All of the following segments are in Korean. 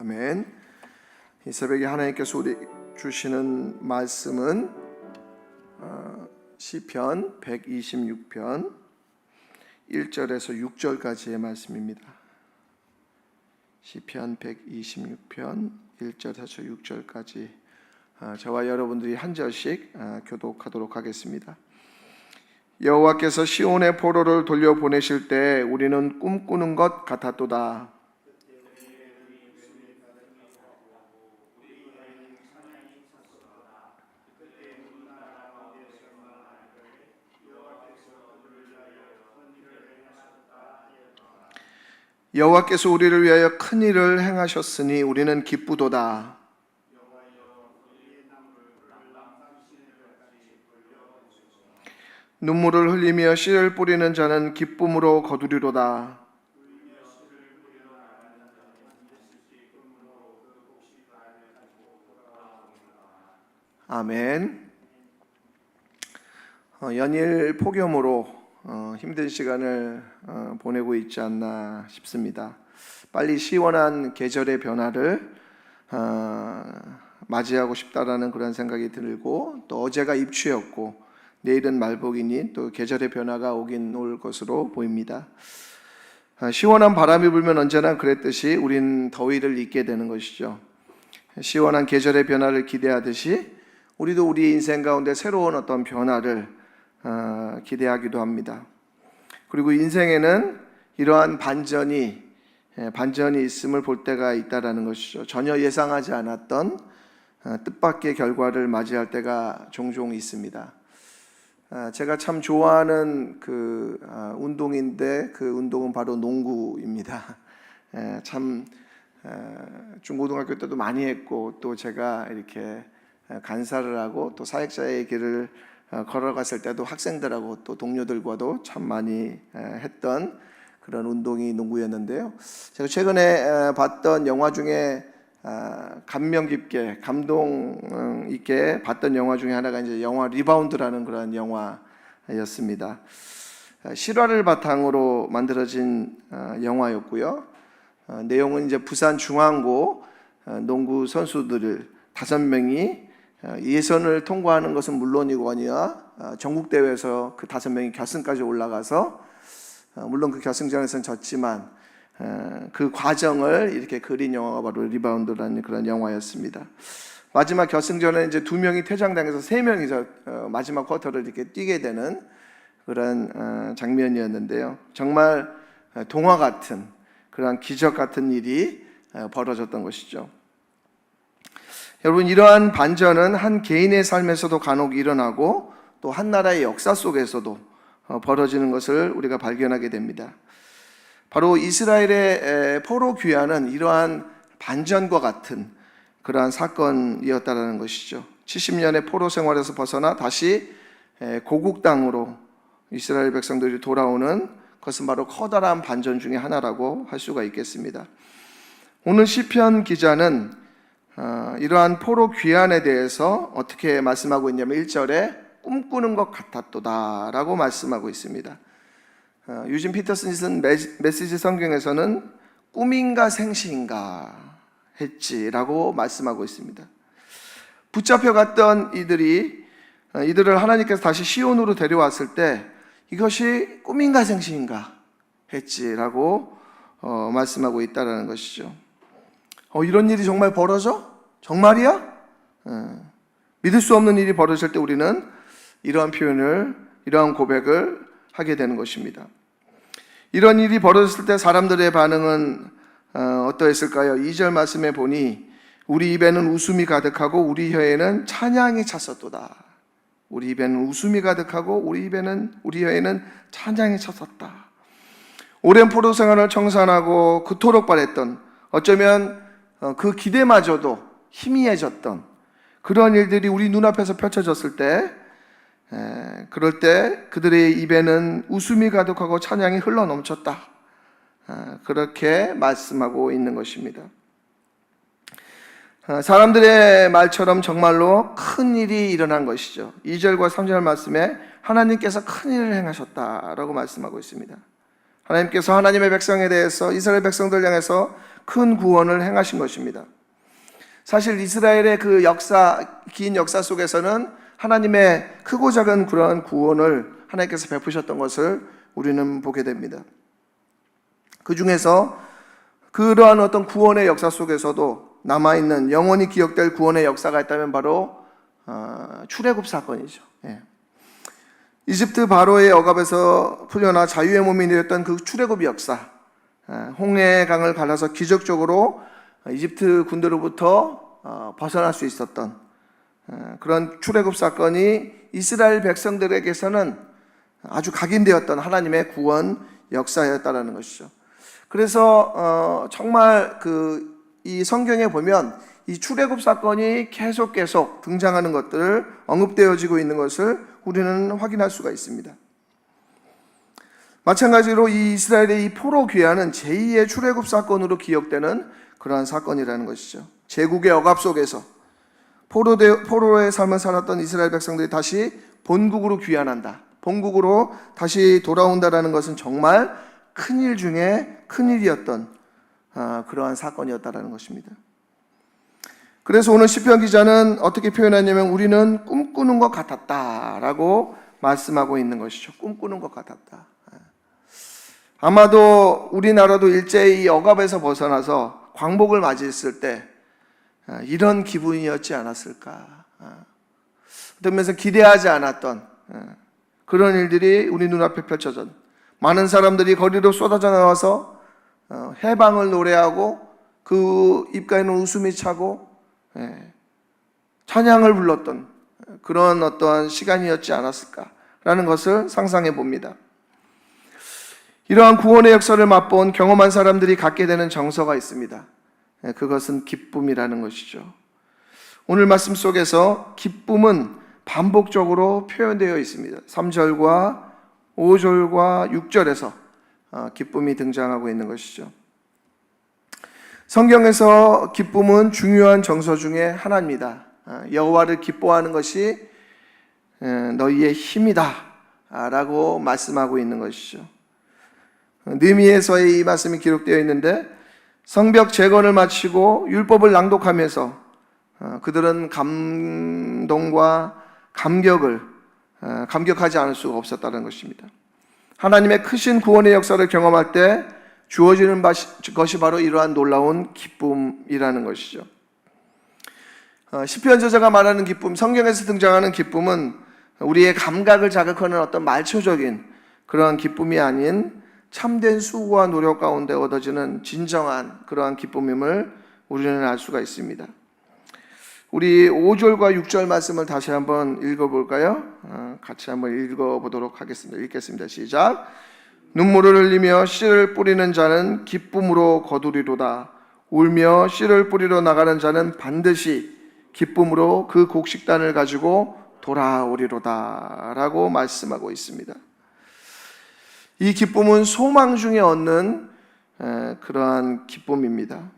아멘. 이 새벽에 하나님께서 우리 주시는 말씀은 어, 시편 126편 1절에서 6절까지의 말씀입니다. 시편 126편 1절에서 6절까지 어, 저와 여러분들이 한 절씩 어, 교독하도록 하겠습니다. 여호와께서 시온의 포로를 돌려 보내실 때 우리는 꿈꾸는 것 같았도다. 여호와께서 우리를 위하여 큰 일을 행하셨으니 우리는 기쁘도다. 눈물을 흘리며 씨를 뿌리는 자는 기쁨으로 거두리로다. 아멘. 어, 연일 폭염으로 어, 힘든 시간을 어, 보내고 있지 않나 싶습니다. 빨리 시원한 계절의 변화를 어, 맞이하고 싶다라는 그런 생각이 들고 또 어제가 입추였고 내일은 말복이니 또 계절의 변화가 오긴 올 것으로 보입니다. 아, 시원한 바람이 불면 언제나 그랬듯이 우린 더위를 잊게 되는 것이죠. 시원한 계절의 변화를 기대하듯이 우리도 우리 인생 가운데 새로운 어떤 변화를 어, 기대하기도 합니다. 그리고 인생에는 이러한 반전이 예, 반전이 있음을 볼 때가 있다라는 것이죠. 전혀 예상하지 않았던 어, 뜻밖의 결과를 맞이할 때가 종종 있습니다. 아, 제가 참 좋아하는 그 아, 운동인데 그 운동은 바로 농구입니다. 에, 참 에, 중고등학교 때도 많이 했고 또 제가 이렇게 에, 간사를 하고 또 사역자의 길을 어, 걸어갔을 때도 학생들하고 또 동료들과도 참 많이 에, 했던 그런 운동이 농구였는데요. 제가 최근에 에, 봤던 영화 중에 아, 감명 깊게 감동 음, 있게 봤던 영화 중에 하나가 이제 영화 리바운드라는 그런 영화였습니다. 아, 실화를 바탕으로 만들어진 아, 영화였고요. 어, 내용은 이제 부산 중앙고 어, 농구 선수들 다섯 명이 어, 예선을 통과하는 것은 물론이거니와 어, 전국 대회에서 그 다섯 명이 결승까지 올라가서 어, 물론 그 결승전에서는 졌지만 어, 그 과정을 이렇게 그린 영화가 바로 리바운드라는 그런 영화였습니다. 마지막 결승전에 이제 두 명이 퇴장당해서 세 명이서 어, 마지막 쿼터를 이렇게 뛰게 되는 그런 어, 장면이었는데요. 정말 어, 동화 같은 그런 기적 같은 일이 어, 벌어졌던 것이죠. 여러분 이러한 반전은 한 개인의 삶에서도 간혹 일어나고 또 한 나라의 역사 속에서도 어, 벌어지는 것을 우리가 발견하게 됩니다. 바로 이스라엘의 포로 귀환은 이러한 반전과 같은 그러한 사건이었다라는 것이죠. 70년의 포로 생활에서 벗어나 다시 고국 땅으로 이스라엘 백성들이 돌아오는 것은 바로 커다란 반전 중의 하나라고 할 수가 있겠습니다. 오늘 시편 기자는 어, 이러한 포로 귀환에 대해서 어떻게 말씀하고 있냐면 1절에 꿈꾸는 것 같았도다라고 말씀하고 있습니다. 어, 유진 피터슨이 쓴 메시지 성경에서는 꿈인가 생시인가 했지라고 말씀하고 있습니다. 붙잡혀 갔던 이들이 어, 이들을 하나님께서 다시 시온으로 데려왔을 때 이것이 꿈인가 생시인가 했지라고 어, 말씀하고 있다라는 것이죠. 어, 이런 일이 정말 벌어져? 정말이야? 어, 믿을 수 없는 일이 벌어질 때 우리는 이러한 표현을 이러한 고백을 하게 되는 것입니다. 이런 일이 벌어졌을 때 사람들의 반응은 어, 어떠했을까요? 2절 말씀에 보니 우리 입에는 웃음이 가득하고 우리 혀에는 찬양이 찼었도다. 우리 입에는 웃음이 가득하고 우리 입에는 우리 혀에는 찬양이 찼었다. 오랜 포로 생활을 청산하고 그토록 바랬던 어쩌면 어, 그 기대마저도 희미해졌던 그런 일들이 우리 눈앞에서 펼쳐졌을 때 에, 그럴 때 그들의 입에는 웃음이 가득하고 찬양이 흘러 넘쳤다. 아, 그렇게 말씀하고 있는 것입니다. 아, 사람들의 말처럼 정말로 큰 일이 일어난 것이죠. 2절과 3절 말씀에 하나님께서 큰 일을 행하셨다라고 말씀하고 있습니다. 하나님께서 하나님의 백성에 대해서 이스라엘 백성들 향해서 큰 구원을 행하신 것입니다. 사실 이스라엘의 그 역사, 긴 역사 속에서는 하나님의 크고 작은 그러한 구원을 하나님께서 베푸셨던 것을 우리는 보게 됩니다. 그 중에서 그러한 어떤 구원의 역사 속에서도 남아있는 영원히 기억될 구원의 역사가 있다면 바로 어, 출애굽 사건이죠. 예. 이집트 바로의 억압에서 풀려나 자유의 몸이 되었던 그 출애굽 역사, 예, 홍해 강을 갈라서 기적적으로 이집트 군대로부터 어, 벗어날 수 있었던 예, 그런 출애굽 사건이 이스라엘 백성들에게서는 아주 각인되었던 하나님의 구원 역사였다라는 것이죠. 그래서 어, 정말 그 이 성경에 보면 이 출애굽 사건이 계속 계속 등장하는 것들 언급되어지고 있는 것을 우리는 확인할 수가 있습니다. 마찬가지로 이 이스라엘의 이 포로 귀환은 제2의 출애굽 사건으로 기억되는 그러한 사건이라는 것이죠. 제국의 억압 속에서 포로대, 포로의 삶을 살았던 이스라엘 백성들이 다시 본국으로 귀환한다. 본국으로 다시 돌아온다라는 것은 정말 큰일 중에 큰 일이었던 아, 그러한 사건이었다라는 것입니다. 그래서 오늘 시편 기자는 어떻게 표현하냐면 우리는 꿈꾸는 것 같았다라고 말씀하고 있는 것이죠. 꿈꾸는 것 같았다. 아마도 우리나라도 일제히 이 억압에서 벗어나서 광복을 맞이했을 때 아, 이런 기분이었지 않았을까. 어떤 면에서 기대하지 않았던 아, 그런 일들이 우리 눈앞에 펼쳐졌. 많은 사람들이 거리로 쏟아져 나와서 어, 해방을 노래하고 그 입가에는 웃음이 차고 예, 찬양을 불렀던 그런 어떠한 시간이었지 않았을까라는 것을 상상해 봅니다. 이러한 구원의 역사를 맛본 경험한 사람들이 갖게 되는 정서가 있습니다. 예, 그것은 기쁨이라는 것이죠. 오늘 말씀 속에서 기쁨은 반복적으로 표현되어 있습니다. 3절과 5절과 6절에서 어, 기쁨이 등장하고 있는 것이죠. 성경에서 기쁨은 중요한 정서 중에 하나입니다. 어, 여호와를 기뻐하는 것이 너희의 힘이다 라고 말씀하고 있는 것이죠. 느미에서의 이 말씀이 기록되어 있는데 성벽 재건을 마치고 율법을 낭독하면서 어, 그들은 감동과 감격을 어, 감격하지 않을 수가 없었다는 것입니다. 하나님의 크신 구원의 역사를 경험할 때 주어지는 것이 바로 이러한 놀라운 기쁨이라는 것이죠. 어, 시편 저자가 말하는 기쁨, 성경에서 등장하는 기쁨은 우리의 감각을 자극하는 어떤 말초적인 그러한 기쁨이 아닌 참된 수고와 노력 가운데 얻어지는 진정한 그러한 기쁨임을 우리는 알 수가 있습니다. 우리 5절과 6절 말씀을 다시 한번 읽어볼까요? 어, 같이 한번 읽어보도록 하겠습니다. 읽겠습니다. 시작. 눈물을 흘리며 씨를 뿌리는 자는 기쁨으로 거두리로다. 울며 씨를 뿌리러 나가는 자는 반드시 기쁨으로 그 곡식단을 가지고 돌아오리로다. 라고 말씀하고 있습니다. 이 기쁨은 소망 중에 얻는 그러한 기쁨입니다.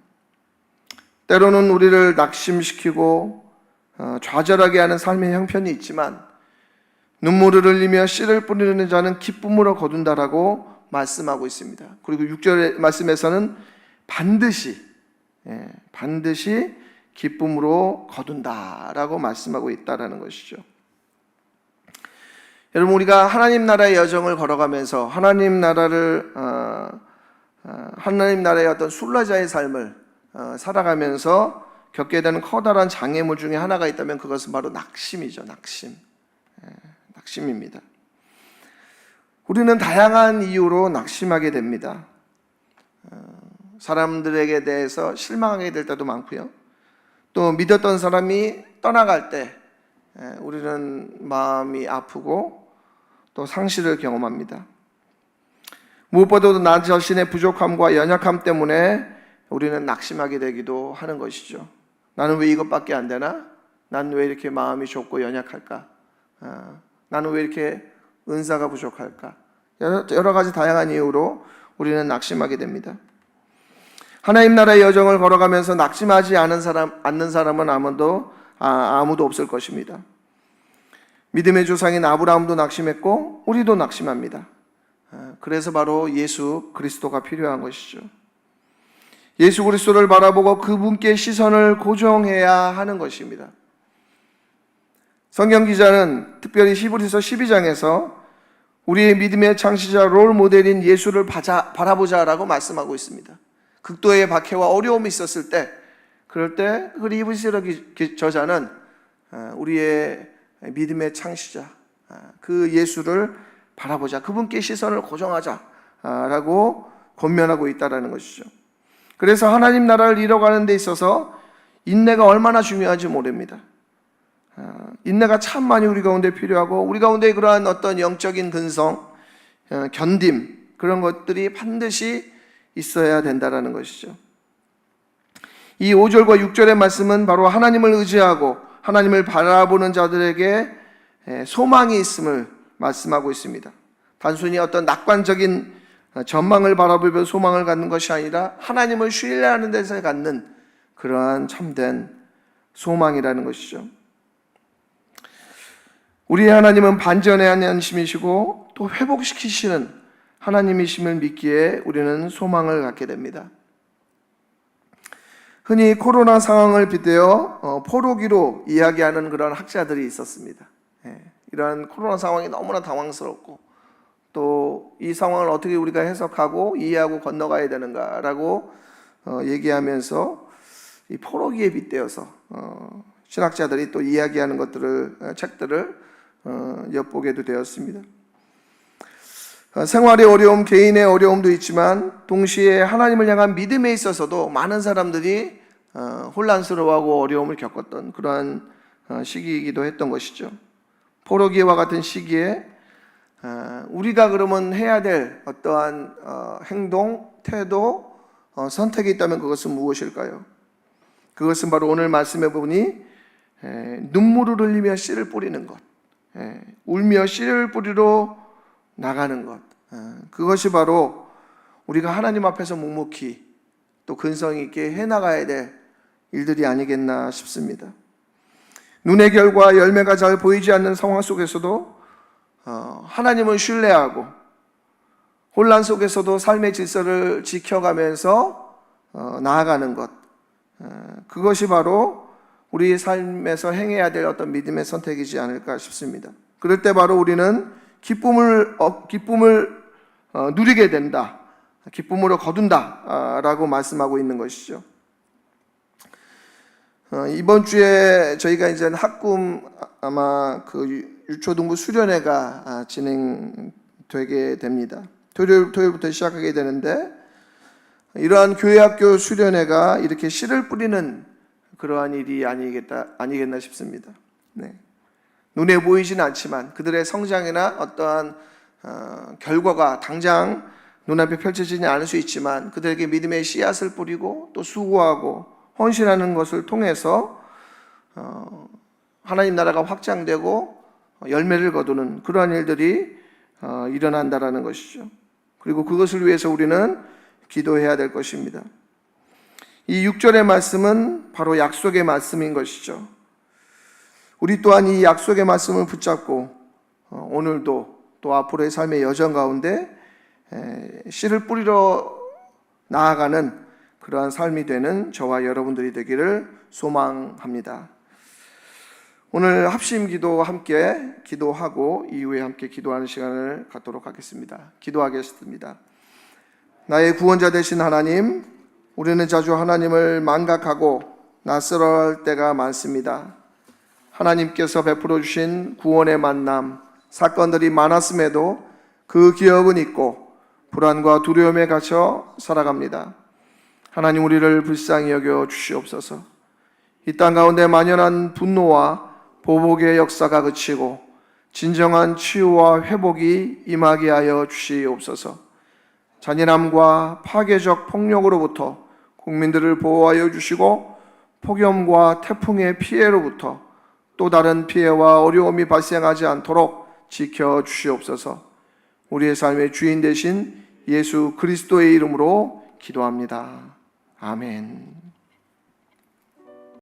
때로는 우리를 낙심시키고 어, 좌절하게 하는 삶의 형편이 있지만 눈물을 흘리며 씨를 뿌리는 자는 기쁨으로 거둔다라고 말씀하고 있습니다. 그리고 6절의 말씀에서는 반드시 예, 반드시 기쁨으로 거둔다라고 말씀하고 있다라는 것이죠. 여러분 우리가 하나님 나라의 여정을 걸어가면서 하나님 나라를 어, 어, 하나님 나라의 어떤 순례자의 삶을 어, 살아가면서 겪게 되는 커다란 장애물 중에 하나가 있다면 그것은 바로 낙심이죠. 낙심. 예, 낙심입니다. 우리는 다양한 이유로 낙심하게 됩니다. 어, 사람들에게 대해서 실망하게 될 때도 많고요. 또 믿었던 사람이 떠나갈 때 예, 우리는 마음이 아프고 또 상실을 경험합니다. 무엇보다도 나 자신의 부족함과 연약함 때문에 우리는 낙심하게 되기도 하는 것이죠. 나는 왜 이것밖에 안 되나? 나는 왜 이렇게 마음이 좁고 연약할까? 어, 나는 왜 이렇게 은사가 부족할까? 여러 가지 다양한 이유로 우리는 낙심하게 됩니다. 하나님 나라의 여정을 걸어가면서 낙심하지 않은 사람, 않는 사람은 아무도, 아, 아무도 없을 것입니다. 믿음의 조상인 아브라함도 낙심했고, 우리도 낙심합니다. 어, 그래서 바로 예수 그리스도가 필요한 것이죠. 예수 그리스도를 바라보고 그분께 시선을 고정해야 하는 것입니다. 성경 기자는 특별히 히브리서 12장에서 우리의 믿음의 창시자 롤 모델인 예수를 바라보자라고 말씀하고 있습니다. 극도의 박해와 어려움이 있었을 때 그럴 때 히브리서 저자는 어, 우리의 믿음의 창시자 어, 그 예수를 바라보자 그분께 시선을 고정하자라고 권면하고 있다라는 것이죠. 그래서 하나님 나라를 이뤄가는 데 있어서 인내가 얼마나 중요한지 모릅니다. 어, 인내가 참 많이 우리 가운데 필요하고 우리 가운데 그러한 어떤 영적인 근성, 어, 견딤 그런 것들이 반드시 있어야 된다라는 것이죠. 이 5절과 6절의 말씀은 바로 하나님을 의지하고 하나님을 바라보는 자들에게 소망이 있음을 말씀하고 있습니다. 단순히 어떤 낙관적인 전망을 바라보며 소망을 갖는 것이 아니라 하나님을 신뢰하는 데서 갖는 그러한 참된 소망이라는 것이죠. 우리의 하나님은 반전의 하나님이시고 또 회복시키시는 하나님이심을 믿기에 우리는 소망을 갖게 됩니다. 흔히 코로나 상황을 빗대어 어, 포로기로 이야기하는 그런 학자들이 있었습니다. 예, 이러한 코로나 상황이 너무나 당황스럽고 또 이 상황을 어떻게 우리가 해석하고 이해하고 건너가야 되는가라고 어, 얘기하면서 이 포로기에 빗대어서 어, 신학자들이 또 이야기하는 것들을 어, 책들을 어, 엿보게도 되었습니다. 어, 생활의 어려움, 개인의 어려움도 있지만 동시에 하나님을 향한 믿음에 있어서도 많은 사람들이 어, 혼란스러워하고 어려움을 겪었던 그러한 어, 시기이기도 했던 것이죠. 포로기와 같은 시기에 어, 우리가 그러면 해야 될 어떠한 어, 행동, 태도, 어, 선택이 있다면 그것은 무엇일까요? 그것은 바로 오늘 말씀해 보니 눈물을 흘리며 씨를 뿌리는 것, 울며 씨를 뿌리러 나가는 것. 그것이 바로 우리가 하나님 앞에서 묵묵히 또 근성 있게 해 나가야 될 일들이 아니겠나 싶습니다. 눈의 결과 열매가 잘 보이지 않는 상황 속에서도 어, 하나님을 신뢰하고 혼란 속에서도 삶의 질서를 지켜가면서 어, 나아가는 것 어, 그것이 바로 우리 삶에서 행해야 될 어떤 믿음의 선택이지 않을까 싶습니다. 그럴 때 바로 우리는 기쁨을 기쁨을 누리게 된다, 기쁨으로 거둔다라고 말씀하고 있는 것이죠. 이번 주에 저희가 이제 학금 아마 그 유초등부 수련회가 아, 진행되게 됩니다. 토요일, 토요일부터 시작하게 되는데 이러한 교회 학교 수련회가 이렇게 씨를 뿌리는 그러한 일이 아니겠다, 아니겠나 싶습니다. 네. 눈에 보이지는 않지만 그들의 성장이나 어떠한 어, 결과가 당장 눈앞에 펼쳐지지 않을 수 있지만 그들에게 믿음의 씨앗을 뿌리고 또 수고하고 헌신하는 것을 통해서 어, 하나님 나라가 확장되고 열매를 거두는 그러한 일들이 어, 일어난다라는 것이죠. 그리고 그것을 위해서 우리는 기도해야 될 것입니다. 이 6절의 말씀은 바로 약속의 말씀인 것이죠. 우리 또한 이 약속의 말씀을 붙잡고 어, 오늘도 또 앞으로의 삶의 여정 가운데 씨를 뿌리러 나아가는 그러한 삶이 되는 저와 여러분들이 되기를 소망합니다. 오늘 합심 기도 함께 기도하고 이후에 함께 기도하는 시간을 갖도록 하겠습니다. 기도하겠습니다. 나의 구원자 되신 하나님, 우리는 자주 하나님을 망각하고 낯설어할 때가 많습니다. 하나님께서 베풀어 주신 구원의 만남, 사건들이 많았음에도 그 기억은 있고 불안과 두려움에 갇혀 살아갑니다. 하나님 우리를 불쌍히 여겨 주시옵소서. 이 땅 가운데 만연한 분노와 보복의 역사가 그치고 진정한 치유와 회복이 임하게 하여 주시옵소서. 잔인함과 파괴적 폭력으로부터 국민들을 보호하여 주시고 폭염과 태풍의 피해로부터 또 다른 피해와 어려움이 발생하지 않도록 지켜 주시옵소서. 우리의 삶의 주인 되신 예수 그리스도의 이름으로 기도합니다. 아멘.